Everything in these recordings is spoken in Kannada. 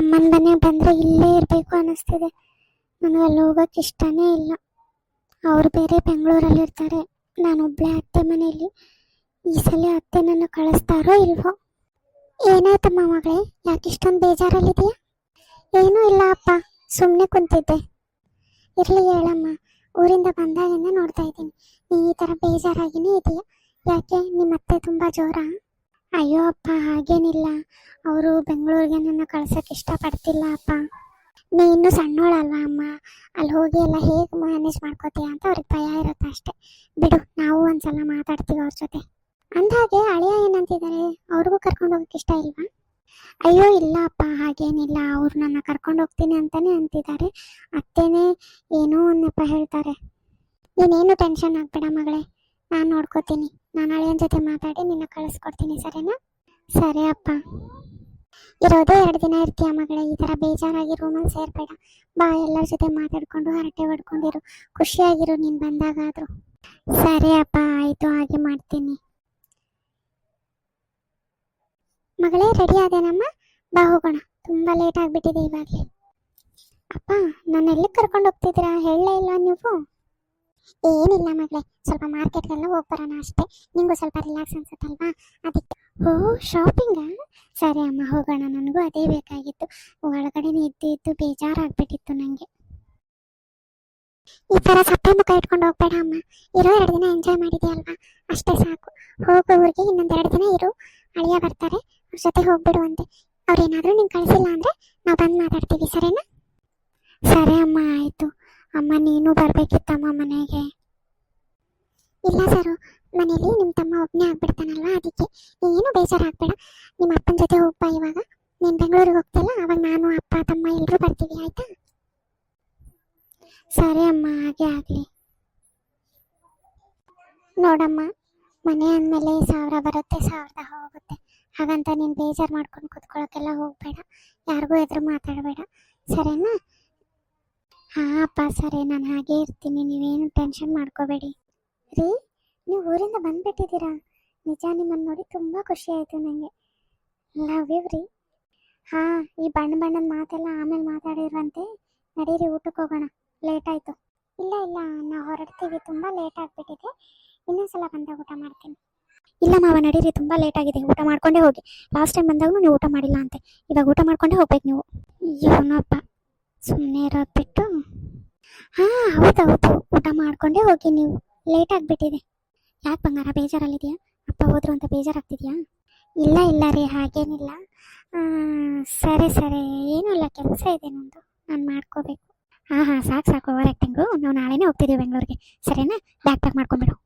ಅಮ್ಮನ ಮನೆ ಬಂದರೆ ಇಲ್ಲೇ ಇರಬೇಕು ಅನ್ನಿಸ್ತಿದೆ. ನನಗೆ ಅಲ್ಲಿ ಹೋಗೋಕೆ ಇಷ್ಟನೇ ಇಲ್ಲ. ಅವ್ರು ಬೇರೆ ಬೆಂಗಳೂರಲ್ಲಿ ಇರ್ತಾರೆ. ನಾನೊಬ್ಳೆ ಅತ್ತೆ ಮನೆಯಲ್ಲಿ. ಈ ಸಲ ಅತ್ತೆ ನನ್ನ ಕಳಿಸ್ತಾರೋ ಇಲ್ವೋ? ಏನಾಯ್ತಮ್ಮ ಮಗಳೇ ಯಾಕೆ ಇಷ್ಟೊಂದು ಬೇಜಾರಲ್ಲಿದೆಯಾ ಏನೂ ಇಲ್ಲ ಅಪ್ಪ ಸುಮ್ಮನೆ ಕುಂತಿದ್ದೆ. ಇರಲಿ ಹೇಳಮ್ಮ, ಊರಿಂದ ಬಂದಾಗಿಂದ ನೋಡ್ತಾ ಇದ್ದೀನಿ. ನೀ ಈ ಥರ ಬೇಜಾರಾಗಿನೇ ಇದೆಯಾ? ಯಾಕೆ? ನಿಮ್ಮ ಅತ್ತೆ ತುಂಬ ಜೋರ? ಅಯ್ಯೋ ಅಪ್ಪ, ಹಾಗೇನಿಲ್ಲ. ಅವರು ಬೆಂಗಳೂರಿಗೆ ನನ್ನ ಕಳ್ಸೋಕೆ ಇಷ್ಟಪಡ್ತಿಲ್ಲ ಅಪ್ಪ. ನೀ ಇನ್ನೂ ಸಣ್ಣೋಳಲ್ವಾ ಅಮ್ಮ? ಅಲ್ಲಿ ಹೋಗಿ ಎಲ್ಲ ಹೇಗೆ ಮ್ಯಾನೇಜ್ ಮಾಡ್ಕೋತೀಯ ಅಂತ ಅವ್ರಿಗೆ ಭಯ ಇರುತ್ತೆ ಅಷ್ಟೇ. ಬಿಡು, ನಾವು ಒಂದ್ಸಲ ಮಾತಾಡ್ತೀವಿ ಅವ್ರ ಜೊತೆ. ಅಂದಾಗೆ ಅಳಿಯ ಏನಂತಿದ್ದಾರೆ ಅವ್ರಿಗೂ ಕರ್ಕೊಂಡು ಹೋಗಕ್ಕೆ ಇಷ್ಟ ಇಲ್ವಾ? ಅಯ್ಯೋ ಇಲ್ಲ ಅಪ್ಪ, ಹಾಗೇನಿಲ್ಲ. ಅವ್ರು ನನ್ನ ಕರ್ಕೊಂಡು ಹೋಗ್ತೀನಿ ಅಂತಾನೆ ಅಂತಿದ್ದಾರೆ ಅತ್ತೇನೆ ಏನೋ ಒಂದಪ್ಪ ಹೇಳ್ತಾರೆ. ನೀನೇನು ಟೆನ್ಷನ್ ಆಗ್ಬೇಡ ಮಗಳೇ. ನಾನು ನೋಡ್ಕೋತೀನಿ. ನಾನು ಅಳಿಯನ ಜೊತೆ ಮಾತಾಡಿ ನಿನ್ನ ಕಳಿಸ್ಕೊಡ್ತೀನಿ, ಸರಿನಾ? ಸರಿ ಅಪ್ಪ. ಇರೋದೇ ಎರಡು ದಿನ ಇರ್ತೀಯ ಮಗಳೇ, ಈ ಥರ ಬೇಜಾರಾಗಿ ರೂಮಲ್ಲಿ ಸೇರ್ಬೇಡ. ಬಾ, ಎಲ್ಲರ ಜೊತೆ ಮಾತಾಡ್ಕೊಂಡು ಹರಟೆ ಹೊಡ್ಕೊಂಡಿರು. ಖುಷಿಯಾಗಿರು ನೀನು ಬಂದಾಗಾದ್ರು. ಸರಿ ಅಪ್ಪ, ಆಯಿತು, ಹಾಗೆ ಮಾಡ್ತೀನಿ. ಮಗಳೇ ರೆಡಿ ಆದೇನಮ್ಮ? ಬಾ, ಹೋಗೋಣ. ತುಂಬ ಲೇಟ್ ಆಗಿಬಿಟ್ಟಿದೆ ಇವಾಗಲೇ ಅಪ್ಪ, ನಾನು ಎಲ್ಲಿಗೆ ಕರ್ಕೊಂಡು ಹೋಗ್ತಿದ್ದೀರಾ? ಹೇಳಲೇ ಇಲ್ಲ ನೀವು? ಏನಿಲ್ಲ ಮಗಳೇ, ಸ್ವಲ್ಪ ಮಾರ್ಕೆಟ್ಗೆಲ್ಲ ಹೋಗಿ ಬರೋಣ ಅಷ್ಟೇ. ನಿಂಗೂ ಸ್ವಲ್ಪ ರಿಲ್ಯಾಕ್ಸ್ ಅನ್ಸುತ್ತಲ್ವಾ? ಅದಕ್ಕೆ, ಓ ಶಾಪಿಂಗಾ ಸರಿ ಅಮ್ಮ, ಹೋಗೋಣ. ನನಗೂ ಅದೇ ಬೇಕಾಗಿತ್ತು. ಒಳಗಡೆ ಇದ್ದು ಇದ್ದು ಬೇಜಾರಾಗ್ಬಿಟ್ಟಿತ್ತು ನನಗೆ ಈ ಥರ ಸಪ್ಪೆ ಮುಖ ಇಟ್ಕೊಂಡು ಹೋಗ್ಬೇಡ ಅಮ್ಮ. ಇರೋ ಎರಡು ದಿನ ಎಂಜಾಯ್ ಮಾಡಿದೆಯಲ್ವಾ ಅಷ್ಟೇ ಸಾಕು. ಹೋಗೋ ಊರಿಗೆ ಇನ್ನೊಂದು ಎರಡು ದಿನ ಇರು. ಅಳಿಯ ಬರ್ತಾರೆ. ಅವ್ರ ಜೊತೆ ಹೋಗ್ಬಿಡು ಅಂತೆ ಅವ್ರೇನಾದರೂ ನಿಂಗೆ ಕಳಿಸಿಲ್ಲ ಅಂದರೆ ನಾವು ಬಂದು ಮಾತಾಡ್ತೀವಿ, ಸರಿನಾ? ಸರಿ ಅಮ್ಮ, ಆಯಿತು. ಅಮ್ಮ, ನೀನು ಬರಬೇಕಿತ್ತಮ್ಮ ಮನೆಗೆ. ಇಲ್ಲ ಸರು ಮನೇಲಿ ನಿಮ್ಮ ತಮ್ಮ ಒಬ್ಬನೇ ಆಗ್ಬಿಡ್ತಾನಲ್ವ ಅದಕ್ಕೆ. ನೀನು ಬೇಜಾರಾಗಬೇಡ. ನಿಮ್ಮ ಅಪ್ಪನ ಜೊತೆ ಹೋಗ್ಬಾ ಇವಾಗ. ನೀನು ಬೆಂಗಳೂರಿಗೆ ಹೋಗ್ತಿಲ್ಲ ಅವಾಗ ನಾನು, ಅಪ್ಪ, ತಮ್ಮ ಎಲ್ಲರೂ ಬರ್ತೀವಿ, ಆಯ್ತಾ? ಸರಿ ಅಮ್ಮ, ಹಾಗೆ ಆಗಲಿ. ನೋಡಮ್ಮ, ಮನೆ ಅಂದಮೇಲೆ ಸಾವಿರ ಬರುತ್ತೆ, ಸಾವಿರದ ಹೋಗುತ್ತೆ. ಹಾಗಂತ ನೀನು ಬೇಜಾರು ಮಾಡ್ಕೊಂಡು ಕೂತ್ಕೊಳ್ಳೋಕ್ಕೆಲ್ಲ ಹೋಗಬೇಡ. ಯಾರಿಗೂ ಎದುರು ಮಾತಾಡಬೇಡ. ಸರಿನಾ? ಹಾಂ, ಅಪ್ಪ, ಸರಿ. ನಾನು ಹಾಗೆ ಇರ್ತೀನಿ. ನೀವೇನು ಟೆನ್ಷನ್ ಮಾಡ್ಕೋಬೇಡಿ. ರೀ, ನೀವು ಊರಿಂದ ಬಂದುಬಿಟ್ಟಿದ್ದೀರಾ? ನಿಜ ನಿಮ್ಮನ್ನು ನೋಡಿ ತುಂಬ ಖುಷಿ ಆಯಿತು ನನಗೆ ಲವ್ ಯು ರೀ. ಹಾಂ, ಈ ಬಣ್ಣ ಬಣ್ಣದ ಮಾತೆಲ್ಲ ಆಮೇಲೆ ಮಾತಾಡಿರುವಂತೆ, ನಡೀರಿ ಊಟಕ್ಕೆ ಹೋಗೋಣ. ಲೇಟ್ ಆಯಿತು. ಇಲ್ಲ ಇಲ್ಲ, ನಾವು ಹೊರಡ್ತೀವಿ. ತುಂಬ ಲೇಟ್ ಆಗಿಬಿಟ್ಟಿದೆ. ಇನ್ನೊಂದ್ಸಲ ಬಂದಾಗ ಊಟ ಮಾಡ್ತೀನಿ. ಇಲ್ಲ ಮಾವ, ನಡೀರಿ, ತುಂಬ ಲೇಟ್ ಆಗಿದೆ. ಊಟ ಮಾಡ್ಕೊಂಡೇ ಹೋಗಿ. ಲಾಸ್ಟ್ ಟೈಮ್ ಬಂದಾಗೂ ನೀವು ಊಟ ಮಾಡಿಲ್ಲ ಅಂತೆ. ಇವಾಗ ಊಟ ಮಾಡ್ಕೊಂಡೇ ಹೋಗ್ಬೇಕು ನೀವು. ಏನಪ್ಪ ಸುಮ್ಮನೆ ಇರೋದು ಬಿಟ್ಟು? ಹಾಂ ಹೌದೌದು ಊಟ ಮಾಡ್ಕೊಂಡೇ ಹೋಗಿ ನೀವು. ಲೇಟ್ ಆಗಿಬಿಟ್ಟಿದೆ. ಯಾಕೆ ಬಂಗಾರ, ಬೇಜಾರಲ್ಲಿದೆಯಾ? ಅಪ್ಪ ಹೋದ್ರು ಅಂತ ಬೇಜಾರಾಗ್ತಿದ್ಯಾ? ಇಲ್ಲ ಇಲ್ಲ ರೀ, ಹಾಗೇನಿಲ್ಲ. ಸರಿ ಸರಿ. ಏನೂ ಇಲ್ಲ, ಕೆಲಸ ಇದೆ ನಂದು ನಾನು ಮಾಡ್ಕೋಬೇಕು. ಹಾಂ ಹಾಂ, ಸಾಕು ಸಾಕು ಓವರ್ ಆ್ಯಕ್ಟಿಂಗು ನಾವು ನಾಳೆನೇ ಹೋಗ್ತಿದ್ದೀವಿ ಬೆಂಗಳೂರಿಗೆ. ಸರಿನಾ? ಬ್ಯಾಗ್ ಪ್ಯಾಕ್ ಮಾಡ್ಕೊಂಬಿಡು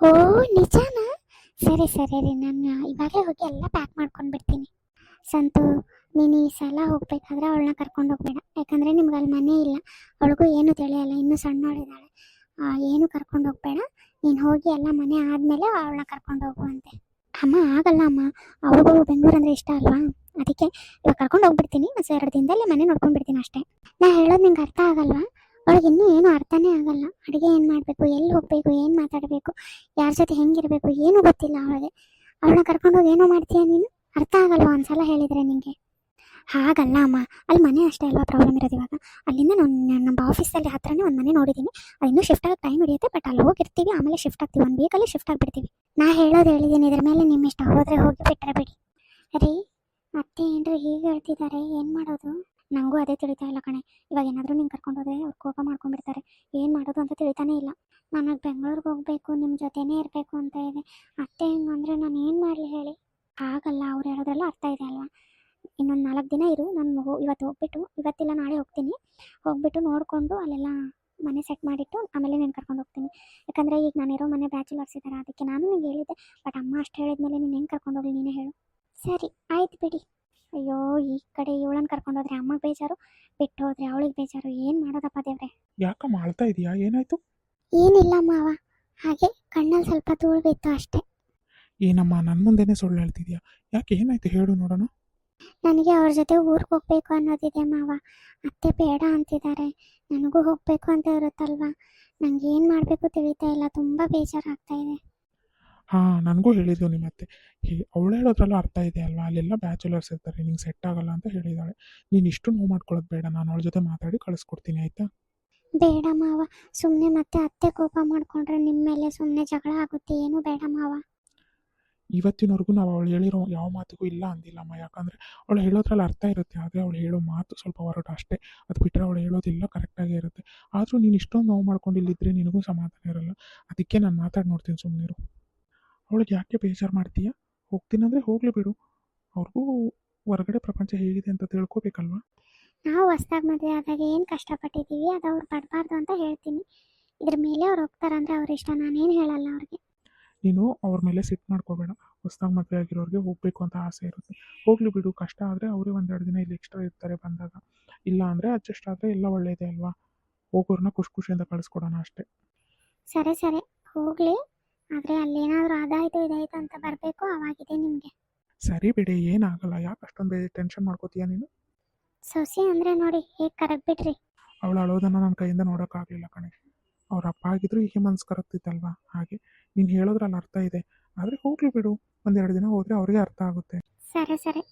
ಓ, ನಿಜನಾ? ಸರಿ ಸರಿ ರೀ. ನಾನು ಇವಾಗಲೇ ಹೋಗಿ ಎಲ್ಲ ಪ್ಯಾಕ್ ಮಾಡ್ಕೊಂಡು ಬಿಡ್ತೀನಿ ಸಂತು ನೀನು ಈ ಸಲ ಹೋಗ್ಬೇಕಾದ್ರೆ ಅವಳನ್ನ ಕರ್ಕೊಂಡು ಹೋಗ್ಬೇಡ. ಯಾಕಂದರೆ ನಿಮ್ಗೆ ಅಲ್ಲಿ ಮನೆ ಇಲ್ಲ. ಅವಳಿಗೂ ಏನು ತಿಳಿಯಲ್ಲ. ಇನ್ನೂ ಸಣ್ಣವಳಿದ್ದಾಳೆ ಏನು ಕರ್ಕೊಂಡು ಹೋಗ್ಬೇಡ. ನೀನು ಹೋಗಿ ಎಲ್ಲ ಮನೆ ಆದಮೇಲೆ ಅವಳನ್ನ ಕರ್ಕೊಂಡು ಹೋಗುವಂತೆ ಅಮ್ಮ, ಆಗಲ್ಲ ಅಮ್ಮ. ಅವಳಿಗೂ ಬೆಂಗಳೂರು ಅಂದರೆ ಇಷ್ಟ ಅಲ್ವಾ? ಅದಕ್ಕೆ ಇವಾಗ ಕರ್ಕೊಂಡು ಹೋಗ್ಬಿಡ್ತೀನಿ. ಮತ್ತು ಎರಡು ದಿನದಲ್ಲಿ ಮನೆ ನೋಡ್ಕೊಂಡ್ಬಿಡ್ತೀನಿ ಅಷ್ಟೇ. ನಾ ಹೇಳೋದು ನಿಂಗೆ ಅರ್ಥ ಆಗಲ್ವಾ? ಅವಳಿಗೆ ಇನ್ನೂ ಏನು ಅರ್ಥನೇ ಆಗಲ್ಲ. ಅಡುಗೆ ಏನು ಮಾಡಬೇಕು? ಎಲ್ಲಿ ಹೋಗಬೇಕು? ಏನು ಮಾತಾಡಬೇಕು? ಯಾರ ಜೊತೆ ಹೆಂಗಿರಬೇಕು? ಏನೂ ಗೊತ್ತಿಲ್ಲ ಅವಳಿಗೆ. ಅವಳನ್ನ ಕರ್ಕೊಂಡು ಹೋಗಿ ಏನೋ ಮಾಡ್ತೀಯ ನೀನು? ಅರ್ಥ ಆಗಲ್ವಾ ಒಂದ್ಸಲ ಹೇಳಿದರೆ ನಿನಗೆ ಹಾಗಲ್ಲ ಅಮ್ಮ. ಅಲ್ಲಿ ಮನೆ ಅಷ್ಟೇ ಅಲ್ವಾ ಪ್ರಾಬ್ಲಮ್ ಇರೋದು ಇವಾಗ? ಅಲ್ಲಿಂದ ನಾನು ನಮ್ಮ ಆಫೀಸಲ್ಲಿ ಹತ್ರನೇ ಒಂದು ಮನೆ ನೋಡಿದ್ದೀನಿ ಅದು ಇನ್ನೂ ಶಿಫ್ಟ್ ಆಗೋಕ್ಕೆ ಟೈಮ್ ಹಿಡಿಯುತ್ತೆ ಬಟ್ ಅಲ್ಲಿ ಹೋಗಿರ್ತೀವಿ, ಆಮೇಲೆ ಶಿಫ್ಟ್ ಆಗ್ತೀವಿ. ಒಂದು ವೀಕಲ್ಲಿ ಶಿಫ್ಟ್ ಆಗಿಬಿಡ್ತೀವಿ. ನಾ ಹೇಳೋದು ಹೇಳಿದ್ದೀನಿ ಇದ್ರ ಮೇಲೆ ನಿಮ್ಮ ಇಷ್ಟ. ಹೋದರೆ ಹೋಗಿ ಬಿಟ್ಟರೆ ಬಿಡಿ. ರೀ ಮತ್ತೆ ಏನ್ರಿ ಹೀಗೆ ಹೇಳ್ತಿದ್ದಾರೆ? ಏನು ಮಾಡೋದು? ನನಗೂ ಅದೇ ತಿಳಿತಾ ಇಲ್ಲ ಕಣೆ. ಇವಾಗ ಏನಾದರೂ ನಿಂಗೆ ಕರ್ಕೊಂಡು ಹೋದ್ರೆ ಅವ್ರು ಕೋಪ ಮಾಡ್ಕೊಂಡ್ಬಿಡ್ತಾರೆ. ಏನು ಮಾಡೋದು ಅಂತ ತಿಳಿತಾನೇ ಇಲ್ಲ. ನನಗೆ ಬೆಂಗಳೂರಿಗೆ ಹೋಗಬೇಕು ನಿಮ್ಮ ಜೊತೆನೇ ಇರಬೇಕು ಅಂತ ಇದೆ. ಅತ್ತೆ ಹೆಂಗಂದ್ರೆ ನಾನು ಏನು ಮಾಡಲಿ ಹೇಳಿ? ಆಗಲ್ಲ, ಅವ್ರು ಹೇಳೋದ್ರಲ್ಲ ಅರ್ಥ ಇದೆ ಅಲ್ವಾ? ಇನ್ನೊಂದು ನಾಲ್ಕು ದಿನ ಇರು. ನಾನು ಹೋ ಇವತ್ತು ಹೋಗ್ಬಿಟ್ಟು ಇವತ್ತಿಲ್ಲ ನಾಳೆ ಹೋಗ್ತೀನಿ. ಹೋಗ್ಬಿಟ್ಟು ನೋಡಿಕೊಂಡು ಅಲ್ಲೆಲ್ಲ ಮನೆ ಸೆಟ್ ಮಾಡಿಟ್ಟು ಆಮೇಲೆ ನಾನು ಕರ್ಕೊಂಡು ಹೋಗ್ತೀನಿ. ಯಾಕಂದರೆ ಈಗ ನಾನಿರೋ ಮನೆ ಬ್ಯಾಚುಲರ್ಸ್ ಇದ್ದಾರೆ ಅದಕ್ಕೆ ನಾನು ನಿಂಗೆ ಹೇಳಿದ್ದೆ. ಬಟ್ ಅಮ್ಮ ಅಷ್ಟು ಹೇಳಿದ್ಮೇಲೆ ನೀನು ಹೆಂಗೆ ಕರ್ಕೊಂಡು ಹೋಗಲಿ ನೀನೇ ಹೇಳು. ಸರಿ ಆಯ್ತು ಬಿಡಿ. ಅಯ್ಯೋ ಈ ಕಡೆ ಇವಳನ್ನ ಕರ್ಕೊಂಡು ಹೋದ್ರೆ ಅಮ್ಮಗೆ ಬೇಜಾರು. ಬಿಟ್ಟು ಹೋದ್ರೆ ಅವಳಿಗೆ ಬೇಜಾರು. ಏನು ಮಾಡೋದಪ್ಪ ದೇವ್ರೆ? ಯಾಕಮ್ಮ ಅಳ್ತಾ ಇದೆಯಾ? ಏನಾಯ್ತು? ಏನಿಲ್ಲ ಮಾವ. ಹಾಗೆ ಕಣ್ಣಲ್ಲಿ ಸ್ವಲ್ಪ ತೂಳು ಬಿತ್ತು ಅಷ್ಟೇ. ಏನಮ್ಮ ನನ್ನ ಮುಂದೆನೇ ಸುಳ್ಳು ಹೇಳ್ತಿದ್ಯಾ? ಯಾಕೆ ಏನಾಯ್ತು ಹೇಳು ನೋಡೋಣ. ನನಗೆ ಅವ್ರ ಜೊತೆ ಊರಿಗೆ ಹೋಗ್ಬೇಕು ಅನ್ನೋದಿದೆ ಮಾವ. ಅತ್ತೆ ಬೇಡ ಅಂತಿದ್ದಾರೆ. ನನಗೂ ಹೋಗಬೇಕು ಅಂತ ಇರುತ್ತಲ್ವಾ? ನಂಗೆ ಏನು ಮಾಡಬೇಕು ತಿಳಿತಾ ಇಲ್ಲ. ತುಂಬ ಬೇಜಾರಾಗ್ತಾ ಇದೆ. ಹಾಂ ನನಗೂ ಹೇಳಿದ್ದು ನಿಮ್ಮ ಅತ್ತೆ. ಅವಳು ಹೇಳೋದ್ರಲ್ಲೂ ಅರ್ಥ ಇದೆ ಅಲ್ವಾ? ಅಲ್ಲೆಲ್ಲ ಬ್ಯಾಚುಲರ್ಸ್ ಇರ್ತಾರೆ. ನಿಂಗೆ ಸೆಟ್ ಆಗಲ್ಲ ಅಂತ ಹೇಳಿದಾಳೆ. ನೀನು ಇಷ್ಟು ನೋವು ಮಾಡ್ಕೊಳ್ಳೋದು ಬೇಡ. ನಾನು ಅವಳ ಜೊತೆ ಮಾತಾಡಿ ಕಳಿಸ್ಕೊಡ್ತೀನಿ ಆಯಿತಾ? ಬೇಡ ಮಾವ. ಸುಮ್ಮನೆ ಮತ್ತೆ ಅತ್ತೆ ಕೋಪ ಮಾಡ್ಕೊಂಡ್ರೆ ನಿಮ್ಮ ಮೇಲೆ ಸುಮ್ಮನೆ ಜಗಳ ಆಗುತ್ತೆ. ಏನು ಬೇಡ ಮಾವ. ಇವತ್ತಿನವರೆಗೂ ನಾವು ಅವಳು ಹೇಳಿರೋ ಯಾವ ಮಾತಿಗೂ ಇಲ್ಲ ಅಂದಿಲ್ಲಮ್ಮ ಯಾಕಂದರೆ ಅವಳು ಹೇಳೋದ್ರಲ್ಲಿ ಅರ್ಥ ಇರುತ್ತೆ. ಆದರೆ ಅವಳು ಹೇಳೋ ಮಾತು ಸ್ವಲ್ಪ ಹೊರಟು ಅಷ್ಟೇ. ಅದು ಬಿಟ್ಟರೆ ಅವಳು ಹೇಳೋದಿಲ್ಲ ಕರೆಕ್ಟಾಗೇ ಇರುತ್ತೆ. ಆದರೂ ನೀನು ಇಷ್ಟೊಂದು ನೋವು ಮಾಡ್ಕೊಂಡು ಇಲ್ಲಿದ್ದರೆ ನಿನಗೂ ಸಮಾಧಾನ ಇರಲ್ಲ. ಅದಕ್ಕೆ ನಾನು ಮಾತಾಡಿ ನೋಡ್ತೀನಿ ಸುಮ್ಮನಿರು ಅವಳಿಗೆ ಯಾಕೆ ಬೇಜಾರು ಮಾಡ್ತೀಯಾ? ಹೋಗ್ತೀನಂದರೆ ಹೋಗಲಿ ಬಿಡು. ಅವ್ರಿಗೂ ಹೊರಗಡೆ ಪ್ರಪಂಚ ಹೇಗಿದೆ ಅಂತ ತಿಳ್ಕೊಬೇಕಲ್ವಾ? ನಾವು ಹೊಸ್ದಾಗಿ ಮದುವೆ ಆದಾಗ ಏನು ಕಷ್ಟಪಟ್ಟಿದ್ದೀವಿ? ಅದು ಅವ್ರು ಪಡಬಾರ್ದು ಅಂತ ಹೇಳ್ತೀನಿ. ಇದ್ರ ಮೇಲೆ ಅವ್ರು ಹೋಗ್ತಾರಂದ್ರೆ ಅವ್ರ ಇಷ್ಟ. ನಾನೇನು ಹೇಳಲ್ಲ ಅವ್ರಿಗೆ. ನೀನು ಅವ್ರ ಮೇಲೆ ಸಿಟ್ಟು ಮಾಡ್ಕೋಬೇಡ. ಹೊಸ್ದಾಗಿ ಮದುವೆ ಆಗಿರೋರಿಗೆ ಹೋಗಬೇಕು ಅಂತ ಆಸೆ ಇರುತ್ತೆ. ಹೋಗಲಿ ಬಿಡು ಕಷ್ಟ ಆದರೆ ಅವರೇ ಒಂದೆರಡು ದಿನ ಇಲ್ಲಿ ಎಕ್ಸ್ಟ್ರಾ ಇರ್ತಾರೆ ಬಂದಾಗ. ಇಲ್ಲ ಅಂದರೆ ಅಡ್ಜಸ್ಟ್ ಆದರೆ ಎಲ್ಲ ಒಳ್ಳೆಯದೇ ಅಲ್ವಾ? ಹೋಗೋರನ್ನ ಖುಷಿ ಖುಷಿಯಿಂದ ಕಳಿಸ್ಕೊಡೋಣ ಅಷ್ಟೇ. ಸರಿ ಸರಿ. ಹೋಗಲಿ. ಆದರೆ ಅಲ್ಲೇನಾದರೂ ಅದಾಯಿತು ಇದಾಯಿತು ಅಂತ ಬರಬೇಕು. ಅವಾಗಿದೆ ನಿಮಗೆ. ಸರಿ ಬಿಡಿ ಏನಾಗಲ್ಲ. ಯಾಕೆ ಅಷ್ಟೊಂದು ಟೆನ್ಷನ್ ಮಾಡ್ಕೋತೀಯ ನೀನು? ಸೊಸೆ ಅಂದರೆ ನೋಡಿ ಹೇಗೆ ಕರಗ್ಬಿಟ್ರಿ. ಅವಳು ಅಳೋದನ್ನು ನನ್ನ ಕೈಯಿಂದ ನೋಡೋಕ್ಕಾಗಲಿಲ್ಲ ಕಣೆ. ಅವ್ರ ಅಪ್ಪ ಆಗಿದ್ರು ಹೀಗೆ ಮನ್ಸು ಕರಗ್ತಿತ್ತಲ್ವಾ? ಹಾಗೆ. ನೀನು ಹೇಳೋದ್ರಲ್ಲಿ ಅರ್ಥ ಇದೆ. ಆದ್ರೆ ಹೋಗ್ಲಿ ಬಿಡು. ಒಂದೆರಡು ದಿನ ಹೋದ್ರೆ ಅವ್ರಿಗೆ ಅರ್ಥ ಆಗುತ್ತೆ. ಸರಿ ಸರಿ.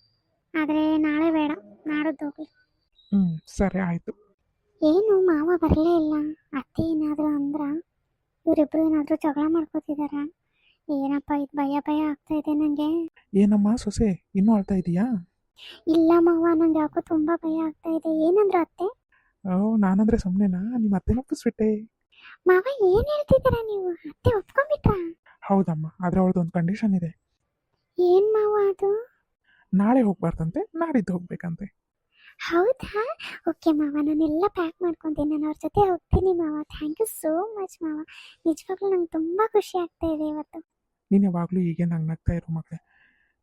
ಆದ್ರೆ ನಾಳೆ ಬೇಡ. ನಾಡದ್ದು ಹೋಗ್ಲಿ. ಹ್ಞೂ ಸರಿ ಆಯ್ತು. ಏನು ಮಾವ ಬರಲೇ ಇಲ್ಲ. ಅತ್ತೆ ಏನಾದರೂ ಅಂದ್ರ ಇವರಿಬ್ರು ಏನಾದರೂ ಜಗಳ ಮಾಡ್ಕೋತಿದಾರ. ಏನಪ್ಪ ಇದು ಭಯ ಭಯ ಆಗ್ತಾ ಇದೆ ನಂಗೆ. ಏನಮ್ಮ ಸೊಸೆ ಇನ್ನೂ ಅಳ್ತಾ ಇದೀಯಾ? ಇಲ್ಲ ಮಾವ ನಂಗೆ ಯಾಕೋ ತುಂಬ ಭಯ ಆಗ್ತಾ ಇದೆ. ಏನಂದ್ರು ಅತ್ತೆ? ಓ ನಾನಂದ್ರೆ ಸುಮ್ನೆನಾ? ನಿಮ್ಮ ಅತ್ತೆ ಒಪ್ಪಿಸ್ಬಿಟ್ಟೆ ಮಾವ ಏನ್ ಹೇಳ್ತಿದ್ದೀರಾ ನೀವು? ಅತ್ತೆ ಒಪ್ಕೊಂಡ್ಬಿಟ್ರಾ? ಹೌದಮ್ಮ ಆದ್ರೆ ಅವಳದೊಂದು ಕಂಡೀಷನ್ ಇದೆ. ಏನ್ ಮಾವ ಅದು? ನಾಳೆ ಹೋಗ್ಬಾರ್ದಂತೆ ನಾಡಿದ್ದು ಹೋಗ್ಬೇಕಂತೆ. ಹೌದಾ? ಓಕೆ ಮಾವ ನಾನೆಲ್ಲ ಪ್ಯಾಕ್ ಮಾಡ್ಕೊಂತೀನಿ ನಾನು ಅವ್ರ ಜೊತೆ ಹೋಗ್ತೀನಿ ಮಾವ. ಥ್ಯಾಂಕ್ ಯು ಸೋ ಮಚ್ ಮಾವ. ನಿಜವಾಗ್ಲೂ ನಂಗೆ ತುಂಬ ಖುಷಿ ಆಗ್ತಾ ಇದೆ ಇವತ್ತು. ನೀನು ಯಾವಾಗಲೂ ಹೀಗೆ ನಂಗೆ ನಗ್ತಾ ಇರೋ ಮಗಳೇ.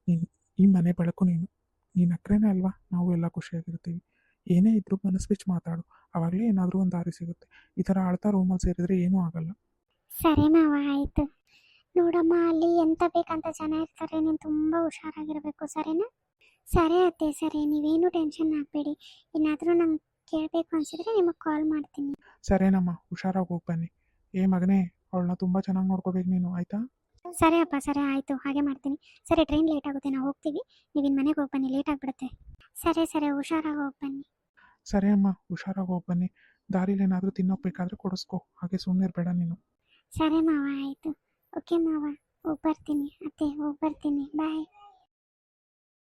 ನೀನು ಈ ಮನೆ ಬೆಳಕು ನೀನು ನೀನು ಅಕ್ರೇನೆ ಅಲ್ವಾ? ನಾವು ಎಲ್ಲ ಖುಷಿಯಾಗಿರ್ತೀವಿ. ಏನೇ ಇದ್ರೂ ಮನಸ್ಸು ಬಿಚ್ಚಿ ಮಾತಾಡು. ಆವಾಗಲೇ ಏನಾದರೂ ಒಂದು ದಾರಿ ಸಿಗುತ್ತೆ. ಈ ಥರ ಅಳ್ತಾ ರೂಮಲ್ಲಿ ಸೇರಿದ್ರೆ ಏನೂ ಆಗಲ್ಲ. ಸರಿ ಮಾವ ಆಯಿತು. ನೋಡಮ್ಮ ಅಲ್ಲಿ ಎಂತ ಬೇಕಂತ ಜನ ಇರ್ತಾರೆ. ನೀನು ತುಂಬ ಹುಷಾರಾಗಿರಬೇಕು ಸರಿನಾ? ಸರಿ ಅತ್ತೆ ಸರಿ. ನೀವೇನು ಟೆನ್ಷನ್ ಆಗಬೇಡಿ. ಏನಾದರೂ ನಂಗೆ ಕೇಳಬೇಕು ಅನಿಸಿದ್ರೆ ನಿಮಗೆ ಕಾಲ್ ಮಾಡ್ತೀನಿ. ಸರೇನಮ್ಮ ಹುಷಾರಾಗಿ ಹೋಗಿ ಬನ್ನಿ. ಏ ಮಗನೇ ಅವಳನ್ನ ತುಂಬ ಚೆನ್ನಾಗಿ ನೋಡ್ಕೋಬೇಕು ನೀನು ಆಯಿತಾ? ಸರಿ ಅಪ್ಪ ಸರಿ ಆಯಿತು. ಹಾಗೆ ಮಾಡ್ತೀನಿ. ಸರಿ ಟ್ರೈನ್ ಲೇಟ್ ಆಗುತ್ತೆ ನಾವು ಹೋಗ್ತೀವಿ. ನೀವಿನ ಮನೆಗೆ ಹೋಗಿ ಬನ್ನಿ ಲೇಟ್ ಆಗಿಬಿಡುತ್ತೆ. ಸರಿ ಸರಿ ಹುಷಾರಾಗಿ ಹೋಗಿ ಬನ್ನಿ. ಸರಿ ಅಮ್ಮ, ಹುಷಾರಾಗಿ ಹೋಗಿ ಬನ್ನಿ. ದಾರಿಲಿ ಏನಾದರೂ ತಿನ್ನೋಕೆ ಬೇಕಾದರೆ ಕೊಡಿಸ್ಕೊ. ಹಾಗೆ ಸುಮ್ಮನೆ ಇರಬೇಡ ನೀನು. ಸರಿ ಮಾವ, ಆಯಿತು. ಓಕೆ ಮಾವ, ಹೋಗಿ ಬರ್ತೀನಿ. ಅತ್ತೆ, ಹೋಗಿ ಬರ್ತೀನಿ. ಬಾಯ್